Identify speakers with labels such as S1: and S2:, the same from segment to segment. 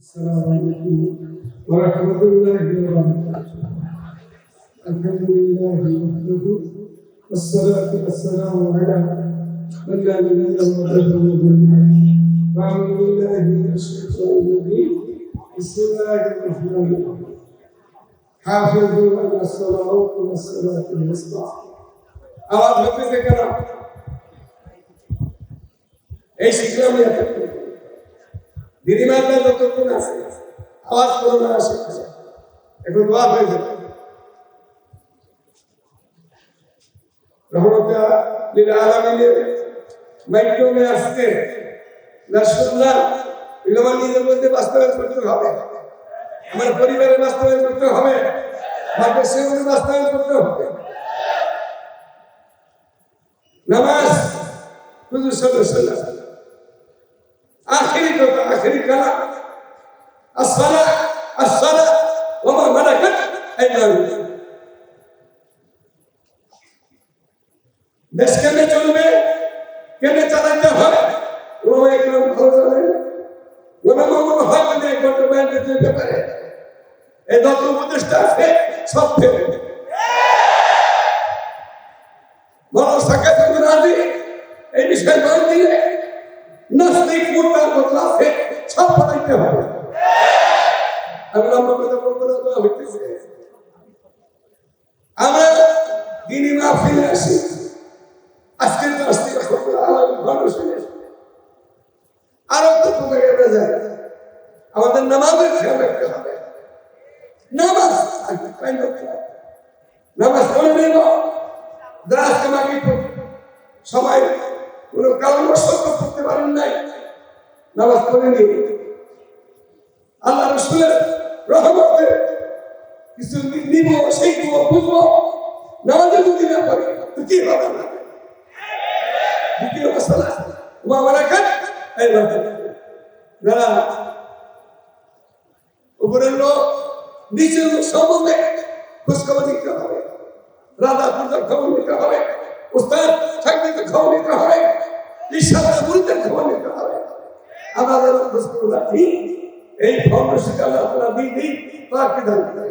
S1: السلام عليكم ورحمة الله وبركاته. الحمد لله وحده والصلاة والسلام على من لا نبي وحده وأعوذ بالله من الشيطان الرجيم. بسم الله الرحمن الرحيم. حافظوا على الصلوات والصلاة الوسطى. أراد حفظك كلام إيش الكلام يا كابتن দিদিমানরা যতক্ষণ আছে, আওয়াজ করো না আসে এখন দোয়া হয়ে যাবে। রহমতা আসতে না শুনলাম এগুলো নিজের মধ্যে বাস্তবায়ন হবে। আমার পরিবারে বাস্তবায়ন করতে হবে। আমার দেশের মধ্যে বাস্তবায়ন করতে হবে। নামাজ হুজুর সাল্লাল্লাহু দেশ কেমনে চলবে? কেমনে চালাতে হবে ও একদম চলে ওরা মঙ্গল হয় মানে একমাত্র ব্যাংকে চলতে পারে। এই দত্ত উপদেশটা আছে, সব ফেলে বড় সাক্ষাৎ রাজি। এই বিষয়ে মান দিলে নাস্তিক মোটা কথা আছে, সব বানাইতে হবে। আমি আমরা দিনই মা ফিরে আসি আজকের নাস্তিক মানুষ আরও তো কমে গেলে যায়। আমাদের নামাজের খেয়াল রাখতে হবে। নামাজ নামাজ পড়ে নেব। দ্রাস কামাকি সবাই কোন কারণ সত্য করতে পারেন নাই। নামাজ পড়ে নি আল্লাহ রসুলের রহমতে কিছু নিব শিখব বুঝব নামাজে যদি না। পারি কি না। বারাকাত এই যারা উপরের রাধা পূজার খবর নিতে হবে। উস্তাদ থাকতে খবর নিতে হবে। ঈশ্বরের গুরুত্বের খবর নিতে হবে। আমাদের এই ফাউন্ডেশনকে আল্লাহ তালা দিন দিন তাকে দান করে।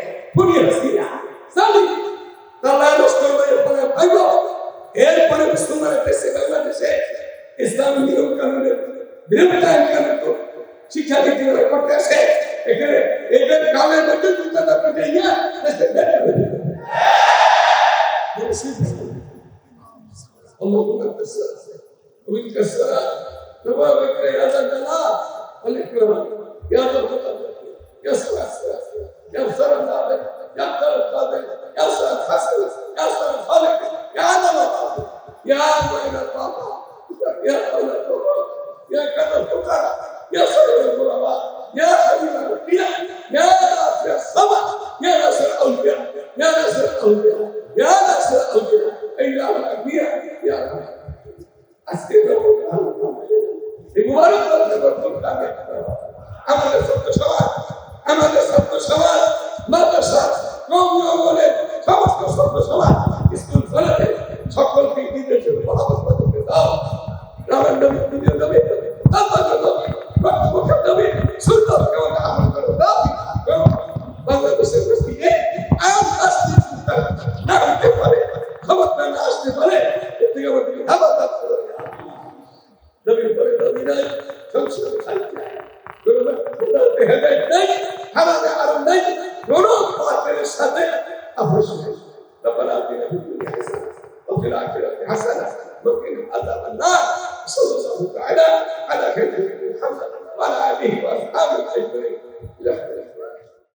S1: পুড়িয়ে হাসিনা চালি তারা নষ্ট করে পরে ভাইব এরপরে মুসলমানের দেশে বাংলাদেশে ইসলামী নিয়ম কানুনের বিরুদ্ধে কানুন শিক্ষা দিতে করতে আসে এখানে এদের কালের মধ্যে দুটা পেটে গিয়ে দেশে বেড়ে اللهم كسر وبالكسر تبارك يا ذا الجلال والاكرام سر الحسن يا سر الخالق يا عدم القادر يا معين الطاقة يا قول الطاقة يا كذا الفقراء يا سر الغرباء يا حبيب الانبياء يا ناصر الصبر يا ناصر الاولياء يا ناصر الاولياء يا ناصر الاولياء اله الانبياء يا رب আজকে এই মুবারক আমাদের সত্য সমাজ আমাদের সত্য সমাজ মাদ্রাসা কমজঙ্গলে সমস্ত সত্য সমাজ, স্কুল কলেজে সকলকে দিনের জন্য মহাবস্থা করতে দাও রামের নবী দুনিয়ার নবী আল্লাহর নবী রক্ষকের নবী সুন্দর কেমন আমল করে দাও। বাংলাদেশের মসজিদে আম আসতে না হতে পারে, ক্ষমতা না আসতে পারে তুই আমাদেরকে ধাবা দাও নবীর পাপের সাথে انفسهم ربنا اتنا في الدنيا حسنه وفي الآخرة حسنة. وقنا عذاب النار صلى الله عليه وسلم. على خير محمد. وعلى آله وأصحابه أجمعين. إلى